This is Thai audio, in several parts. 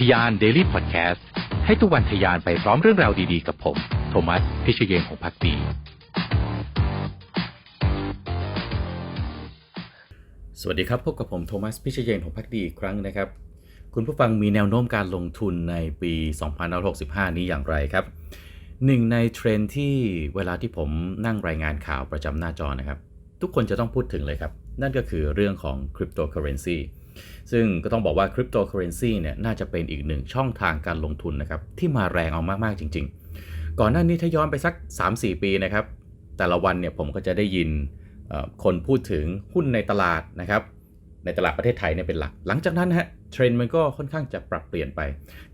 ทยาน Daily Podcast ให้ทุกวันทยานไปพร้อมเรื่องราวดีๆ กับผม โทมัส พิเชยเยนของพักดี สวัสดีครับ พบกับผมโทมัส พิเชยเยนของพักดีอีกครั้งนะครับ คุณผู้ฟังมีแนวโน้มการลงทุนในปี 2565 นี้อย่างไรครับหนึ่งในเทรนที่เวลาที่ผมนั่งรายงานข่าวประจำหน้าจอนะครับ ทุกคนจะต้องพูดถึงเลยครับ นั่นก็คือเรื่องของคริปโตเคอเรนซี ซึ่งก็ต้องบอกว่าคริปโตเคอเรนซีเนี่ยน่าจะเป็นอีกหนึ่งช่องทางการลงทุนนะครับที่มาแรงเอามากๆจริง ๆ ก่อนหน้านี้ถ้าย้อนไปสัก 3-4 ปีนะครับแต่ละวันเนี่ยผมก็จะได้ยินคนพูดถึงหุ้นในตลาดนะครับในตลาดประเทศไทยเนี่ยเป็นหลัก หลังจากนั้นฮะเทรนด์มันก็ค่อนข้างจะปรับเปลี่ยนไป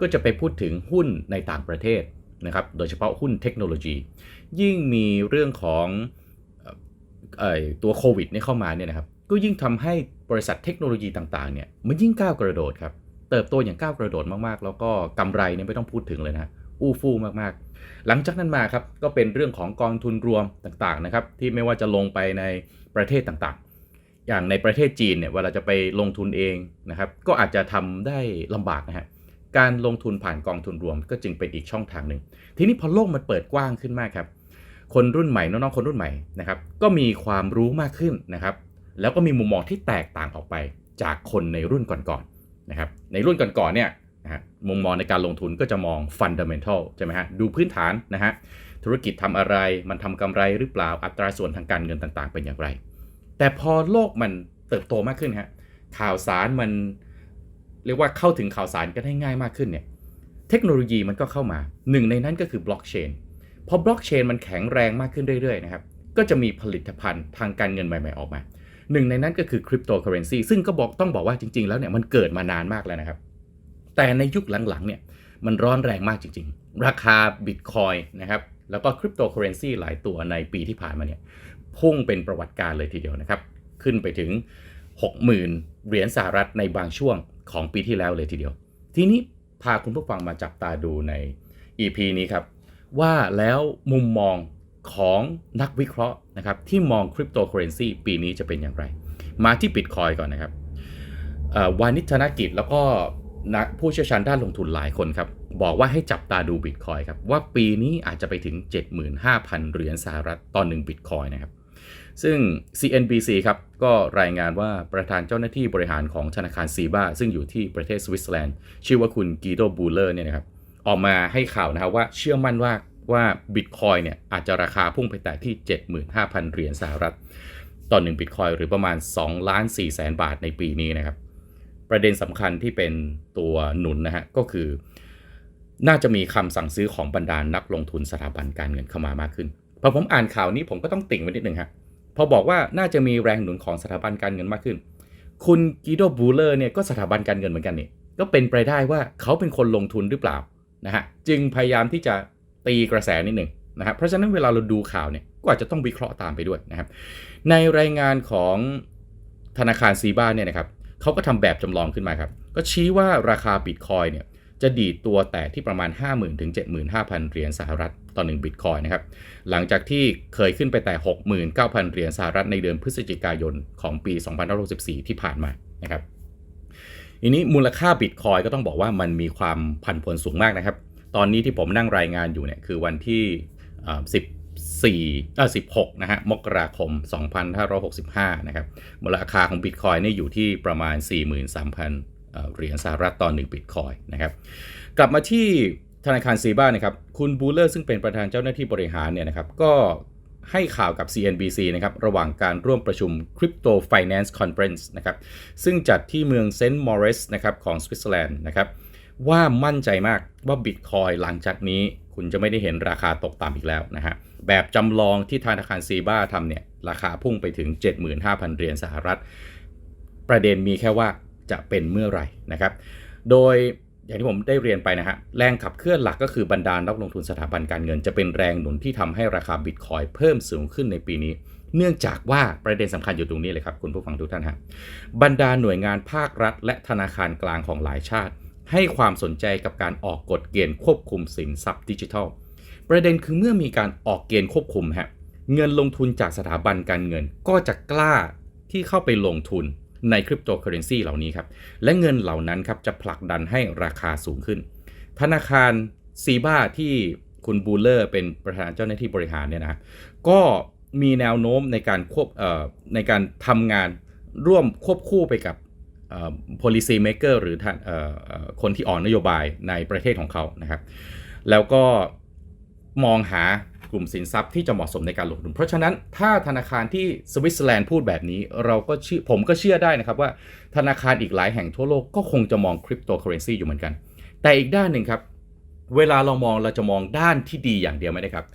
ก็จะไปพูดถึงหุ้นในต่างประเทศนะครับ โดยเฉพาะหุ้นเทคโนโลยี ยิ่งมีเรื่องของออตัวโควิดนี่เข้ามาเนี่ยนะครับ ก็ยิ่งทำให้ บริษัทเทคโนโลยีต่างๆเนี่ยมันยิ่งก้าวกระโดดครับเติบโตอย่างก้าวกระโดดมากๆ แล้วก็กำไรเนี่ยไม่ต้องพูดถึงเลยนะอู้ฟู่มากๆ หลังจากนั้นมาครับก็เป็นเรื่องของกองทุนรวมต่างๆนะครับที่ไม่ว่าจะลงไปในประเทศต่างๆ อย่างในประเทศจีนเนี่ยเวลาจะไปลงทุนเองนะครับก็อาจจะทำได้ลำบากนะฮะการลงทุนผ่านกองทุนรวมก็จึงเป็นอีกช่องทางหนึ่ง ทีนี้พอโลกมันเปิดกว้างขึ้นมากครับคนรุ่นใหม่น้องๆคนรุ่นใหม่นะครับก็มีความรู้มากขึ้นนะครับ แล้วก็มีมุมมองที่แตกต่างออกไปจากคนในรุ่นก่อนๆนะครับในรุ่นก่อนๆเนี่ยนะฮะมุมมองในการลงทุนก็จะมองฟันเดเมนทัลใช่ไหมฮะดูพื้นฐานนะฮะธุรกิจทำอะไรมันทำกำไรหรือเปล่าอัตราส่วนทางการเงินต่างๆ เป็นอย่างไร แต่พอโลกมันเติบโตมากขึ้นฮะข่าวสารมันเรียกว่าเข้าถึงข่าวสารกันได้ง่ายมากขึ้นเนี่ยเทคโนโลยีมันก็เข้ามาหนึ่งในนั้นก็คือบล็อกเชนพอบล็อกเชนมันแข็งแรงมากขึ้นเรื่อยๆนะครับก็จะมีผลิตภัณฑ์ทางการเงินใหม่ ๆออกมา หนึ่งในนั้นก็คือคริปโตเคอเรนซีซึ่งก็บอกต้องบอกว่าจริง ๆ แล้วเนี่ยมันเกิดมานานมากแล้วนะครับ แต่ในยุคหลังๆเนี่ยมันร้อนแรงมากจริง ๆ ราคาบิตคอยนะครับแล้วก็คริปโตเคอเรนซีหลายตัวในปีที่ผ่านมาเนี่ยพุ่งเป็นประวัติการเลยทีเดียวนะครับ ขึ้นไปถึง 60,000 เหรียญสหรัฐในบางช่วงของปีที่แล้วเลยทีเดียว ทีนี้พาคุณผู้ฟังมาจับตาดูใน EP นี้ครับ ว่าแล้วมุมมอง ของนักวิเคราะห์นะครับที่มองคริปโตเคอเรนซีปีนี้จะเป็นอย่างไร มาที่บิตคอยก่อนนะครับวานิชธนกิจแล้วก็นักผู้เชี่ยวชาญด้านลงทุนหลายคนครับ บอกว่าให้จับตาดูบิตคอยครับ ว่าปีนี้อาจจะไปถึง 75,000 เหรียญสหรัฐต่อ1บิตคอยนะครับ ซึ่ง CNBC ครับ ก็รายงานว่าประธานเจ้าหน้าที่บริหารของธนาคารซีบ้าซึ่งอยู่ที่ประเทศสวิตเซอร์แลนด์ ชื่อว่าคุณกีโดบูเลอร์เนี่ยนะครับออกมาให้ข่าวนะครับว่าเชื่อมั่นว่า ว่าบิตคอยเนี่ยอาจจะราคาพุ่งไปแต่ที่ 75,000 เหรียญสหรัฐ ต่อ1บิตคอยหรือประมาณ2ล้าน4แสนบาทในปีนี้นะครับ ประเด็นสำคัญที่เป็นตัวหนุนนะฮะก็คือ น่าจะมีคำสั่งซื้อของบรรดานักลงทุนสถาบันการเงินเข้ามามากขึ้นพอผมอ่านข่าวนี้ผมก็ต้องติ่งไว้นิดนึงฮะพอบอกว่าน่าจะมีแรงหนุนของสถาบันการเงินมากขึ้น คุณกิโดบูเลอร์เนี่ยก็สถาบันการเงินเหมือนกันนี่ก็เป็นไปได้ว่าเขาเป็นคนลงทุนหรือเปล่านะฮะจึงพยายามที่จะ ตีกระแสนิดหนึ่งนะครับเพราะฉะนั้นเวลาเราดูข่าวเนี่ยก็อาจจะต้องวิเคราะห์ตามไปด้วยนะครับ ในรายงานของธนาคารซีบ้าเนี่ยนะครับเขาก็ทำแบบจำลองขึ้นมาครับ ก็ชี้ว่าราคาบิตคอยเนี่ยจะดีดตัวแต่ที่ประมาณ 50,000ถึง75,000 เหรียญสหรัฐต่อ1บิตคอยนะครับ หลังจากที่เคยขึ้นไปแต่ 69,000 เหรียญสหรัฐในเดือนพฤศจิกายนของปี 2564 ที่ผ่านมานะครับทีนี้มูลค่าบิตคอยก็ต้องบอกว่ามันมีความผันผวนสูงมากนะครับ ตอนนี้ที่ผมนั่งรายงานอยู่เนี่ยคือวันที่ 14อ่อ16 นะฮะ มกราคม 2565 นะครับ มูลค่าของบิตคอยนี่อยู่ที่ประมาณ 43,000เอ่อเหรียญสหรัฐต่อ1บิตคอยนะครับ กลับมาที่ธนาคารซีบ้านะครับ คุณบูเลอร์ซึ่งเป็นประธานเจ้าหน้าที่บริหารเนี่ยนะครับ ก็ให้ข่าวกับ CNBC นะครับ ระหว่างการร่วมประชุม Crypto Finance Conference นะครับ ซึ่งจัดที่เมืองเซนต์มอริสนะครับของสวิตเซอร์แลนด์นะครับ ว่ามั่นใจมากว่าบิตคอยหลังจากนี้คุณจะไม่ได้เห็นราคาตกต่ำอีกแล้วนะฮะ แบบจำลองที่ธนาคารซีบ้าทำเนี่ย ราคาพุ่งไปถึง 75,000 เหรียญสหรัฐ ประเด็นมีแค่ว่าจะเป็นเมื่อไหร่นะครับ โดยอย่างที่ผมได้เรียนไปนะฮะ แรงขับเคลื่อนหลักก็คือบรรดานักลงทุนสถาบันการเงิน จะเป็นแรงหนุนที่ทำให้ราคาบิตคอยเพิ่มสูงขึ้นในปีนี้ เนื่องจากว่าประเด็นสำคัญอยู่ตรงนี้เลยครับ คุณผู้ฟังทุกท่านฮะบรรดาหน่วยงานภาครัฐ และธนาคารกลางของหลายชาติ ให้ความสนใจกับการออกกฎเกณฑ์ควบคุมสินทรัพย์ดิจิทัล ประเด็นคือเมื่อมีการออกเกณฑ์ควบคุมฮะเงินลงทุนจากสถาบันการเงินก็จะกล้าที่เข้าไปลงทุนในคริปโตเคอเรนซีเหล่านี้ครับ และเงินเหล่านั้นครับจะผลักดันให้ราคาสูงขึ้น ธนาคารซีบ้าที่คุณบูเลอร์เป็นประธานเจ้าหน้าที่บริหารเนี่ยนะก็มีแนวโน้มในการควบเอ่อในการทำงานร่วมควบคู่ไปกับ policy maker หรืออคนที่ออกนโยบายในประเทศของเขานะครับ แล้วก็มองหากลุ่มสินทรัพย์ที่จะเหมาะสมในการลงทุน เพราะฉะนั้นถ้าธนาคารที่สวิตเซอร์แลนด์พูดแบบนี้เราก็เชื่อผมก็เชื่อได้นะครับว่าธนาคารอีกหลายแห่งทั่วโลกก็คงจะมองคริปโตเคอเรนซีอยู่เหมือนกัน แต่อีกด้านหนึ่งครับ เวลาเรามองเราจะมองด้านที่ดีอย่างเดียวไม่ได้ครับ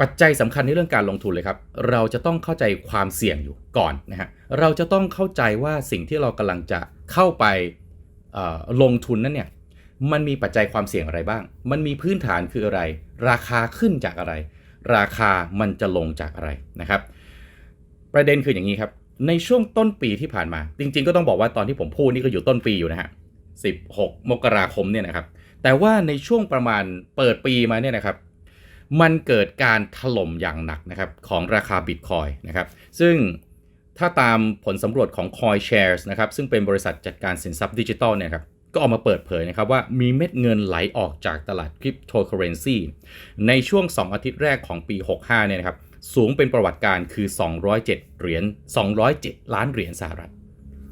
ปัจจัยสำคัญในเรื่องการลงทุนเลยครับ เราจะต้องเข้าใจความเสี่ยงอยู่ก่อนนะฮะ เราจะต้องเข้าใจว่าสิ่งที่เรากำลังจะเข้าไปลงทุนนั้นเนี่ย มันมีปัจจัยความเสี่ยงอะไรบ้าง มันมีพื้นฐานคืออะไร ราคาขึ้นจากอะไร ราคามันจะลงจากอะไรนะครับ ประเด็นคืออย่างนี้ครับ ในช่วงต้นปีที่ผ่านมา จริง ๆ ก็ต้องบอกว่าตอนที่ผมพูดนี่ก็อยู่ต้นปีอยู่นะฮะ 16 มกราคมเนี่ยนะครับ แต่ว่าในช่วงประมาณเปิดปีมาเนี่ยนะครับ มันเกิดการถล่มอย่างหนักนะครับของราคาบิตคอยนะครับ ซึ่งถ้าตามผลสำรวจของ CoinShares นะครับซึ่งเป็นบริษัทจัดการสินทรัพย์ดิจิทัลเนี่ยครับก็ออกมาเปิดเผยนะครับว่ามีเม็ดเงินไหลออกจากตลาดคริปโตเคอเรนซีในช่วง 2 อาทิตย์แรกของปี 65 เนี่ยนะครับสูงเป็นประวัติการคือ 207 เหรียญ 207 ล้านเหรียญสหรัฐ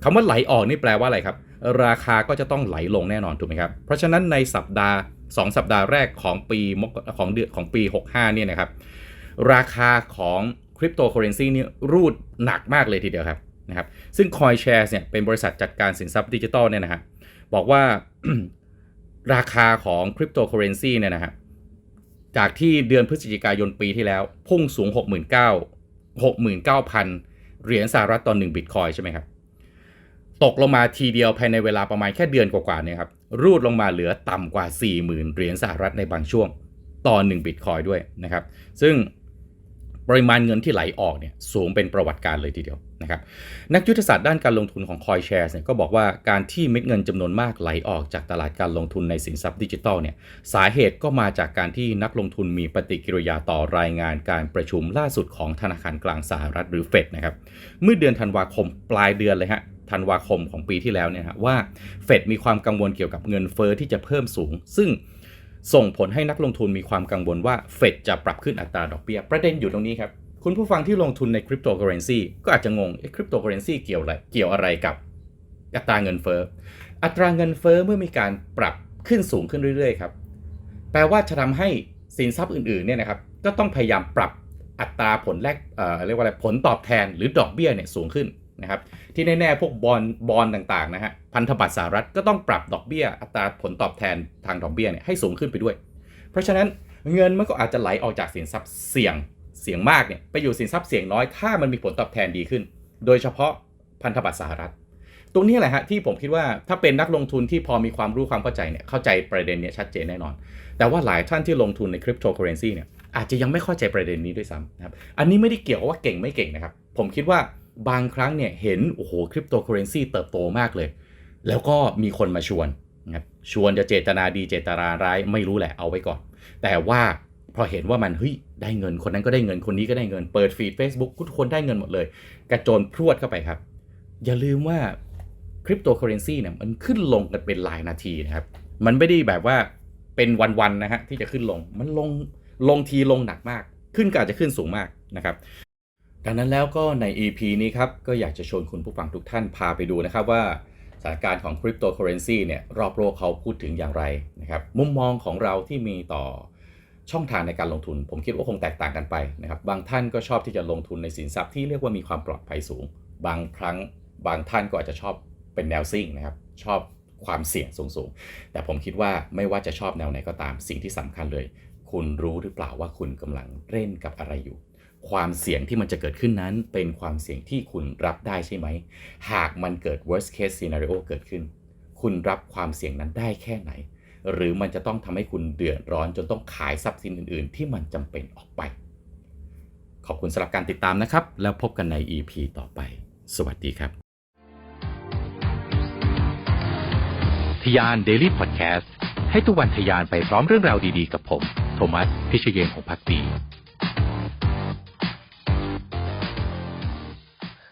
คำว่าไหลออกนี่แปลว่าอะไรครับ ราคาก็จะต้องไหลลงแน่นอนถูกไหมครับ เพราะฉะนั้นในสัปดาห์ 2 สัปดาห์แรกของปีมกของเดือนของปี 65 เนี่ยนะครับ ราคาของคริปโตเคอเรนซีนี่รูดหนักมากเลยทีเดียวครับนะครับ ซึ่ง CoinShares เนี่ยเป็นบริษัทจัดการสินทรัพย์ดิจิทัลเนี่ยนะฮะบอกว่าราคาของคริปโตเคอเรนซีเนี่ยนะฮะจากที่เดือนพฤศจิกายนปีที่แล้ว พุ่งสูง 69 69,000 เหรียญสหรัฐต่อ1บิตคอยใช่ไหมครับ ตกลงมาทีเดียวภายในเวลาประมาณแค่เดือนกว่าๆเนี่ยครับ รูดลงมาเหลือต่ำกว่า 40,000 เหรียญสหรัฐในบางช่วง ต่อ1บิตคอยด้วยนะครับ ซึ่งปริมาณเงินที่ไหลออกเนี่ยสูงเป็นประวัติการเลยทีเดียวนะครับนักยุทธศาสตร์ด้านการลงทุนของ CoinShares เนี่ยก็บอกว่าการที่เม็ดเงินจำนวนมากไหลออกจากตลาดการลงทุนในสินทรัพย์ดิจิทัลเนี่ยสาเหตุก็มาจากการที่นักลงทุนมีปฏิกิริยาต่อรายงานการประชุมล่าสุดของธนาคารกลางสหรัฐหรือเฟดนะครับเมื่อเดือนธันวาคมปลายเดือนเลยฮะ ธันวาคมของปีที่แล้วเนี่ยฮะว่าเฟดมีความกังวลเกี่ยวกับเงินเฟอ้อที่จะเพิ่มสูง ซึ่งส่งผลให้นักลงทุนมีความกังวลว่าเฟดจะปรับขึ้นอัตราดอกเบี้ย ประเด็นอยู่ตรงนี้ครับ คุณผู้ฟังที่ลงทุนในคริปโตเคอเรนซีก็อาจจะงงคริปโตเคอเรนซีเกี่ยวอะไรเกี่ยวอะไรกับอัตราเงินเฟอ้ออัตราเงินเฟอ้อเมื่อมีการปรับขึ้นสูงขึ้นเรื่อยๆครับแปลว่าจะทำให้สินทรัพย์อื่นๆเนี่ยนะครับก็ต้องพยายามปรับอัตราผลแลกเอ่อเรียกว่าอะไรผลตอบแทนหรือดอกเบี้ยเนี่ยสูงขึ้น นะครับที่แน่ๆพวกบอลบอลต่างๆนะฮะพันธบัตรสหรัฐก็ต้องปรับดอกเบี้ย อัตราผลตอบแทนทางดอกเบี้ยเนี่ยให้สูงขึ้นไปด้วย เพราะฉะนั้นเงินมันก็อาจจะไหลออกจากสินทรัพย์เสี่ยงเสี่ยงมากเนี่ยไปอยู่สินทรัพย์เสี่ยงน้อยถ้ามันมีผลตอบแทนดีขึ้น โดยเฉพาะพันธบัตรสหรัฐ ตรงนี้แหละฮะที่ผมคิดว่าถ้าเป็นนักลงทุนที่พอมีความรู้ความเข้าใจเนี่ยเข้าใจประเด็นเนี่ยชัดเจนแน่นอน แต่ว่าหลายท่านที่ลงทุนในคริปโตเคอเรนซีเนี่ยอาจจะยังไม่เข้าใจประเด็นนี้ด้วยซ้ำนะครับอันนี้ไม่ได้เกี่ยวกับว่าเก่งไม่เก่งนะครับผมคิดว่า บางครั้งเนี่ยเห็นโอ้โหคริปโตเคอเรนซีเติบโตมากเลย แล้วก็มีคนมาชวนนะครับชวนจะเจตนาดีเจตนาร้ายไม่รู้แหละเอาไว้ก่อน แต่ว่าพอเห็นว่ามันเฮ้ยได้เงินคนนั้นก็ได้เงินคนนี้ก็ได้เงินเปิดฟีด Facebook ทุกคนได้เงินหมดเลย กระโจนพรวดเข้าไปครับ อย่าลืมว่าคริปโตเคอเรนซีเนี่ยมันขึ้นลงกันเป็นรายนาทีนะครับ มันไม่ได้แบบว่าเป็นวันๆนะฮะที่จะขึ้นลงมันลงลงทีลงหนักมาก ขึ้นก็อาจจะขึ้นสูงมากนะครับ ดังนั้นแล้วก็ใน EP นี้ครับ ก็อยากจะชวนคุณผู้ฟังทุกท่านพาไปดูนะครับว่าสถานการณ์ของคริปโตเคอเรนซีเนี่ยรอบโลกเขาพูดถึงอย่างไรนะครับมุมมองของเราที่มีต่อช่องทางในการลงทุน ผมคิดว่าคงแตกต่างกันไปนะครับบางท่านก็ชอบที่จะลงทุนในสินทรัพย์ที่เรียกว่ามีความปลอดภัยสูง บางครั้งบางท่านก็อาจจะชอบเป็นแนวซิ่งนะครับชอบความเสี่ยงสูงๆ แต่ผมคิดว่าไม่ว่าจะชอบแนวไหนก็ตามสิ่งที่สำคัญเลย คุณรู้หรือเปล่าว่าคุณกำลังเล่นกับอะไรอยู่ ความเสี่ยงที่มันจะเกิดขึ้นนั้น เป็นความเสี่ยงที่คุณรับได้ใช่ไหม หากมันเกิด worst case scenario เกิดขึ้น คุณรับความเสี่ยงนั้นได้แค่ไหน หรือมันจะต้องทำให้คุณเดือดร้อนจนต้องขายทรัพย์สินอื่น ๆ ที่มันจำเป็นออกไป ขอบคุณสำหรับการติดตามนะครับ แล้วพบกันใน EP ต่อไป สวัสดีครับทยาน Daily Podcast ให้ทุกวันทยานไปพร้อมเรื่องราวดีๆ กับผม โทมัส พิชเยนของพักดี